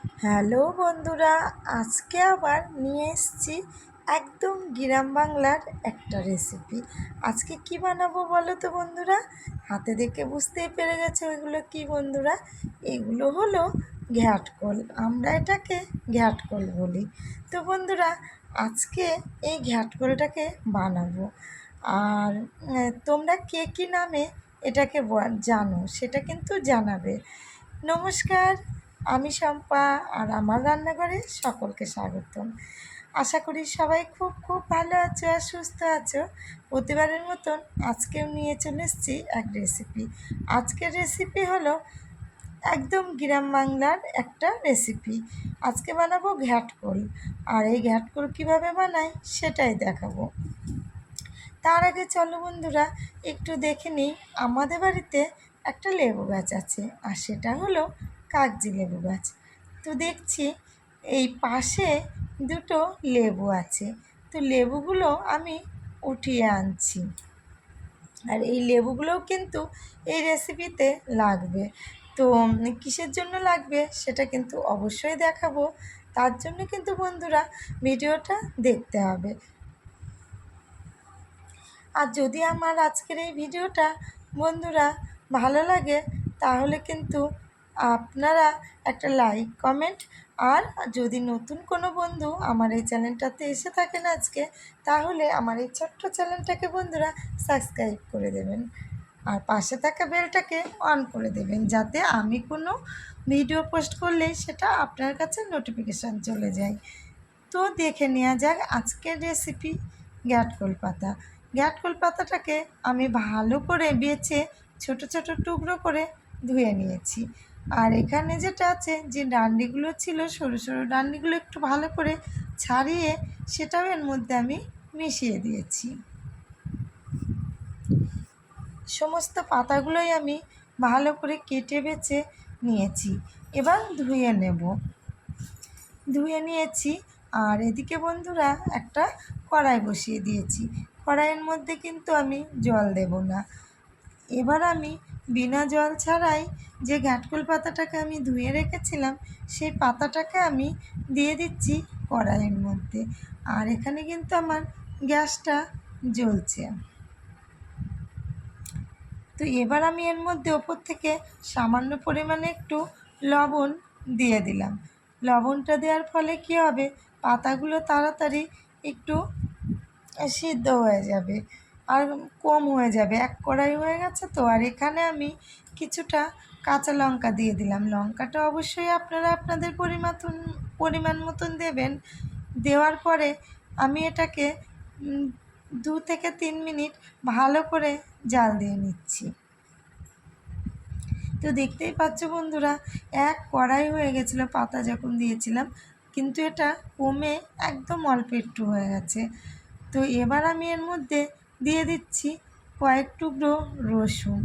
Hello বন্ধুরা, আজকে আবার নিয়ে এসছি একদম গ্রাম বাংলার একটা রেসিপি আজকে কি বানাবো বলো তো বন্ধুরা? হাতে দেখে বুঝতেই পেরে গেছে ওইগুলো কি বন্ধুরা? এগুলো হলো ঘ্যাটকল আমরা এটাকে ঘ্যাটকল বলি। তো বন্ধুরা, আজকে এই ঘ্যাটকলটাকে বানাবো। আর তোমরা কে কী নামে এটাকে জানো, সেটা কিন্তু জানাবে। নমস্কার। আমি শম্পা আর আমার রান্নাঘরে সকলকে স্বাগতম। আশা করি সবাই খুব খুব ভালো আছো আর সুস্থ আছো। প্রতিবারের মতন আজকেও নিয়ে চলে এসেছি এক রেসিপি আজকের রেসিপি হলো একদম গ্রাম বাংলার একটা রেসিপি আজকে বানাবো ঘ্যাটকোল। আর এই ঘ্যাটকোল কীভাবে বানাই সেটাই দেখাবো। তার আগে চলো বন্ধুরা, একটু দেখে নিই। আমাদের বাড়িতে একটা লেবু গাছ আছে, আর সেটা হলো কাগজি লেবু গাছ? তো দেখছি এই পাশে দুটো লেবু আছে। তো লেবুগুলো আমি উঠিয়ে আনছি। আর এই লেবুগুলোও কিন্তু এই রেসিপিতে লাগবে। তো কিসের জন্য লাগবে সেটা কিন্তু অবশ্যই দেখাবো। তার জন্য কিন্তু বন্ধুরা ভিডিওটা দেখতে হবে। আর যদি আমার আজকের এই ভিডিওটা বন্ধুরা ভালো লাগে তাহলে কিন্তু আপনারা একটা লাইক কমেন্ট আর যদি নতুন কোনো বন্ধু আমার এই চ্যানেলটাতে এসে থাকেন আজকে, তাহলে আমার এই ছোট্ট চ্যানেলটাকে বন্ধুরা সাবস্ক্রাইব করে দেবেন। আর পাশে থাকা বেলটাকে অন করে দেবেন, যাতে আমি কোনো ভিডিও পোস্ট করলেই সেটা আপনার কাছে নোটিফিকেশান চলে যায়। তো দেখে নেওয়া যাক আজকের রেসিপি গ্যাটকল পাতা। গ্যাটকল পাতাটাকে আমি ভালো করে বেছে ছোট ছোট টুকরো করে ধুয়ে নিয়েছি। আর এখানে যেটা আছে, যে ডান্ডিগুলো ছিল, সরু সরু ডান্ডিগুলো একটু ভালো করে ছাড়িয়ে সেটাও এর মধ্যে আমি মিশিয়ে দিয়েছি। সমস্ত পাতাগুলোই আমি ভালো করে কেটে বেছে নিয়েছি। এবার ধুয়ে নেব। ধুয়ে নিয়েছি আর এদিকে বন্ধুরা একটা কড়াই বসিয়ে দিয়েছি। কড়াইয়ের মধ্যে কিন্তু আমি জল দেব না। এবার আমি বিনা জল ছাড়াই যে ঘাটকুল পাতাটাকে আমি ধুয়ে রেখেছিলাম, সেই পাতাটাকে আমি দিয়ে দিচ্ছি কড়াইয়ের মধ্যে। আর এখানে কিন্তু আমার গ্যাসটা জ্বলছে। তো এবার আমি এর মধ্যে ওপর থেকে সামান্য পরিমাণে একটু লবণ দিয়ে দিলাম। লবণটা দেওয়ার ফলে কী হবে? পাতাগুলো তাড়াতাড়ি একটু সিদ্ধ হয়ে যাবে। আর কম হয়ে যাবে। এক কড়াই হয়ে গেছে তো। আর এখানে আমি কিছুটা কাঁচা লঙ্কা দিয়ে দিলাম। লঙ্কাটা অবশ্যই আপনারা আপনাদের পরিমাতন, পরিমাণ মতন দেবেন। দেওয়ার পরে আমি এটাকে দু থেকে তিন মিনিট ভালো করে জাল দিয়ে নিচ্ছি। তো দেখতেই পাচ্ছ বন্ধুরা, এক কড়াই হয়ে গেছিল পাতা যখন দিয়েছিলাম, কিন্তু এটা কমে একদম অল্প একটু হয়ে গেছে। তো এবার আমি এর মধ্যে দিয়ে দিচ্ছি কয়েক টুকরো রসুন।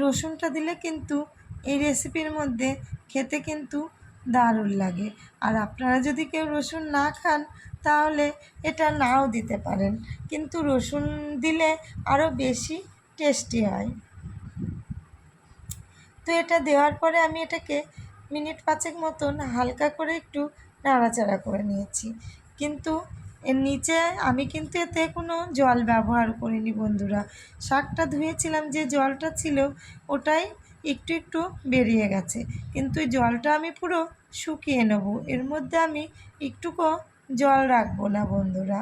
রসুনটা দিলে কিন্তু এই রেসিপির মধ্যে খেতে কিন্তু দারুণ লাগে। আর আপনারা যদি কেউ রসুন না খান, তাহলে এটা নাও দিতে পারেন। কিন্তু রসুন দিলে আরও বেশি টেস্টি হয়। তো এটা দেওয়ার পরে আমি এটাকে মিনিট পাঁচেক মতন হালকা করে একটু নাড়াচাড়া করে নিয়েছি। কিন্তু এর নিচে আমি কিন্তু এতে কোনো জল ব্যবহার করিনি বন্ধুরা। শাকটা ধুয়েছিলাম, যে জলটা ছিল ওটাই একটু একটু বেরিয়ে গেছে। কিন্তু জলটা আমি পুরো শুকিয়ে নেব। এর মধ্যে আমি একটুকু জল রাখব না বন্ধুরা।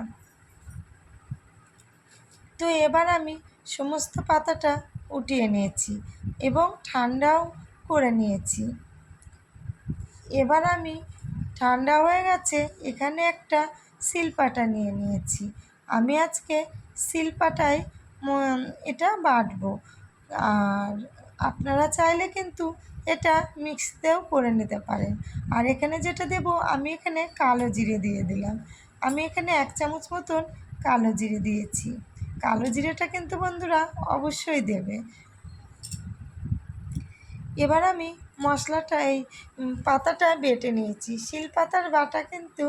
তো এবার আমি সমস্ত পাতাটা উঠিয়ে নিয়েছি এবং ঠান্ডাও করে নিয়েছি। এবার আমি ঠান্ডা হয়ে গেছে, এখানে একটা শিলপাটা নিয়ে নিয়েছি। আমি আজকে শিলপাটায় এটা বাটবো। আর আপনারা চাইলে কিন্তু এটা মিক্সিতেও করে নিতে পারেন। আর এখানে যেটা দেব, আমি এখানে কালো জিরে দিয়ে দিলাম। আমি এখানে এক চামচ মতন কালো জিরে দিয়েছি। কালো জিরেটা কিন্তু বন্ধুরা অবশ্যই দেবে। এবার আমি মশলাটা, এই পাতাটা বেটে নিয়েছি। শিল পাতার বাটা কিন্তু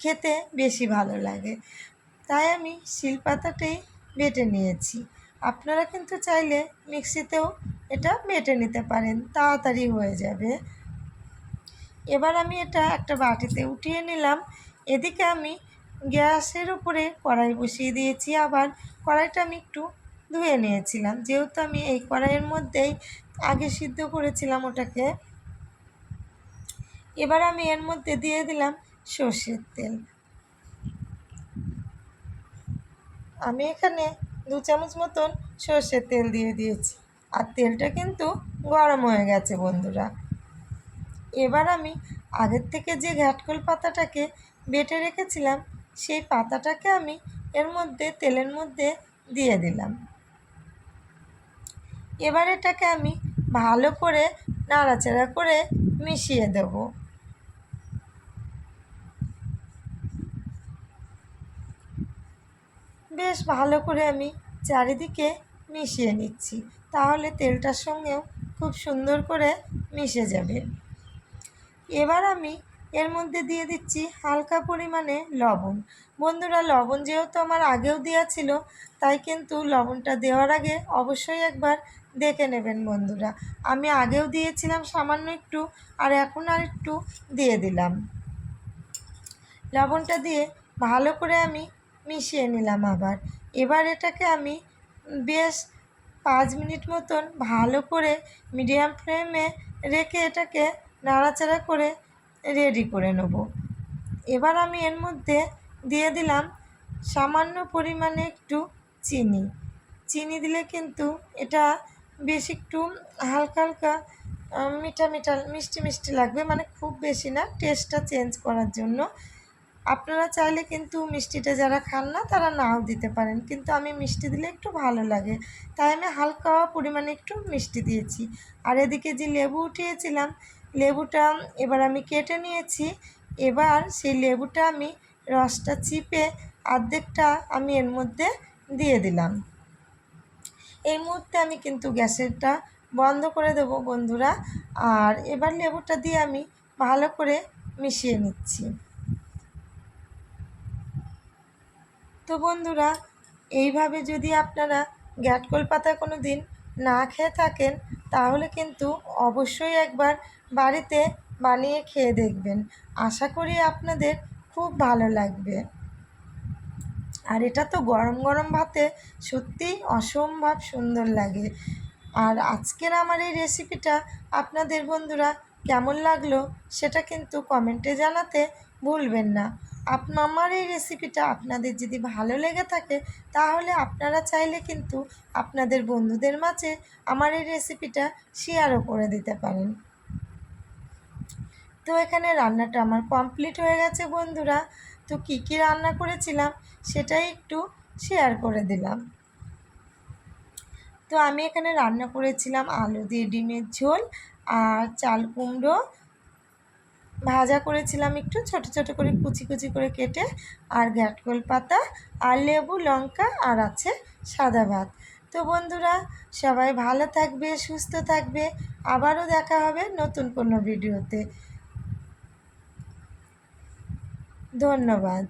খেতে বেশি ভালো লাগে। তাই আমি শিল পাতাটাই বেটে নিয়েছি। আপনারা কিন্তু চাইলে মিক্সিতেও এটা বেটে নিতে পারেন, তাড়াতাড়ি হয়ে যাবে। এবার আমি এটা একটা বাটিতে উঠিয়ে নিলাম। এদিকে আমি গ্যাসের উপরে কড়াই বসিয়ে দিয়েছি। আবার কড়াইটা আমি একটু ধুয়ে নিয়েছিলাম। যেহেতু আমি এই কড়াইয়ের মধ্যেই আগে সিদ্ধ করেছিলাম ওটাকে, এবার আমি এর মধ্যে দিয়ে দিলাম সর্ষের তেল। আমি এখানে দু চামচ মতন সর্ষের তেল দিয়ে দিয়েছি। আর তেলটা কিন্তু গরম হয়ে গেছে বন্ধুরা। এবার আমি আগের থেকে যে ঘাটকল পাতাটাকে বেটে রেখেছিলাম, সেই পাতাটাকে আমি এর মধ্যে, তেলের মধ্যে দিয়ে দিলাম। এবার এটাকে আমি ভালো করে নাড়াচাড়া করে মিশিয়ে দেব। বেশ ভালো করে আমি চারিদিকে মিশিয়ে নিচ্ছি, তাহলে তেলটার সঙ্গেও খুব সুন্দর করে মিশে যাবে। এবার আমি এর মধ্যে দিয়ে দিচ্ছি হালকা পরিমাণে লবণ। বন্ধুরা, লবণ যেহেতু আমার আগেও দেওয়া ছিল, তাই কিন্তু লবণটা দেওয়ার আগে অবশ্যই একবার দেখে নেবেন বন্ধুরা। আমি আগেও দিয়েছিলাম, সামান্য একটু, আর এখন আর একটু দিয়ে দিলাম। লবণটা দিয়ে ভালো করে আমি মিশিয়ে নিলাম আবার। এবার এটাকে আমি বেশ পাঁচ মিনিট মতন ভালো করে মিডিয়াম ফ্লেমে রেখে এটাকে নাড়াচাড়া করে রেডি করে নেব। এবার আমি এর মধ্যে দিয়ে দিলাম সামান্য পরিমাণে একটু চিনি। চিনি দিলে কিন্তু এটা বেশ একটু হালকা হালকা মিঠা মিঠা, মিষ্টি মিষ্টি লাগবে মানে খুব বেশি না টেস্টটা চেঞ্জ করার জন্য। আপনারা চাইলে কিন্তু মিষ্টিটা যারা খান না, তারা নাও দিতে পারেন। কিন্তু আমি মিষ্টি দিলে একটু ভালো লাগে। তাই আমি হালকা পরিমাণে একটু মিষ্টি দিয়েছি। আর এদিকে যে লেবু উঠিয়েছিলাম, লেবুটা এবার আমি কেটে নিয়েছি। এবার সেই লেবুটা আমি রসটা চিপে অর্ধেকটা আমি এর মধ্যে দিয়ে দিলাম। এই মুহূর্তে আমি কিন্তু গ্যাসেরটা বন্ধ করে দেবো বন্ধুরা। আর এবার লেবুটা দিয়ে আমি ভালো করে মিশিয়ে নিচ্ছি। তো বন্ধুরা, এইভাবে যদি আপনারা গ্যাটকল পাতা কোনো দিন না খেয়ে থাকেন, তাহলে কিন্তু অবশ্যই একবার বাড়িতে বানিয়ে খেয়ে দেখবেন। আশা করি আপনাদের খুব ভালো লাগবে। আর এটা তো গরম গরম ভাতে সত্যিই অসম্ভব সুন্দর লাগে। আর আজকের আমার এই রেসিপিটা আপনাদের বন্ধুরা কেমন লাগল সেটা কিন্তু কমেন্টে জানাতে ভুলবেন না। আমার এই রেসিপিটা আপনাদের যদি ভালো লেগে থাকে তাহলে আপনারা চাইলে কিন্তু আপনাদের বন্ধুদের মাঝে আমার এই রেসিপিটা শেয়ারও করে দিতে পারেন। তো এখানে রান্নাটা আমার কমপ্লিট হয়ে গেছে বন্ধুরা। তো কী কী রান্না করেছিলাম সেটাই একটু শেয়ার করে দিলাম। তো আমি এখানে রান্না করেছিলাম আলু দিয়ে ডিমের ঝোল আর চাল কুমড়ো। ভাজা করেছিলাম একটু ছোট ছোট করে কুচি কুচি করে কেটে আর ঘ্যাটকল পাতা আর লেবু, লঙ্কা আর আছে সাদা ভাত। তো বন্ধুরা সবাই ভালো থাকবে, সুস্থ থাকবে। আবারও দেখা হবে নতুন কোনো ভিডিওতে। ধন্যবাদ।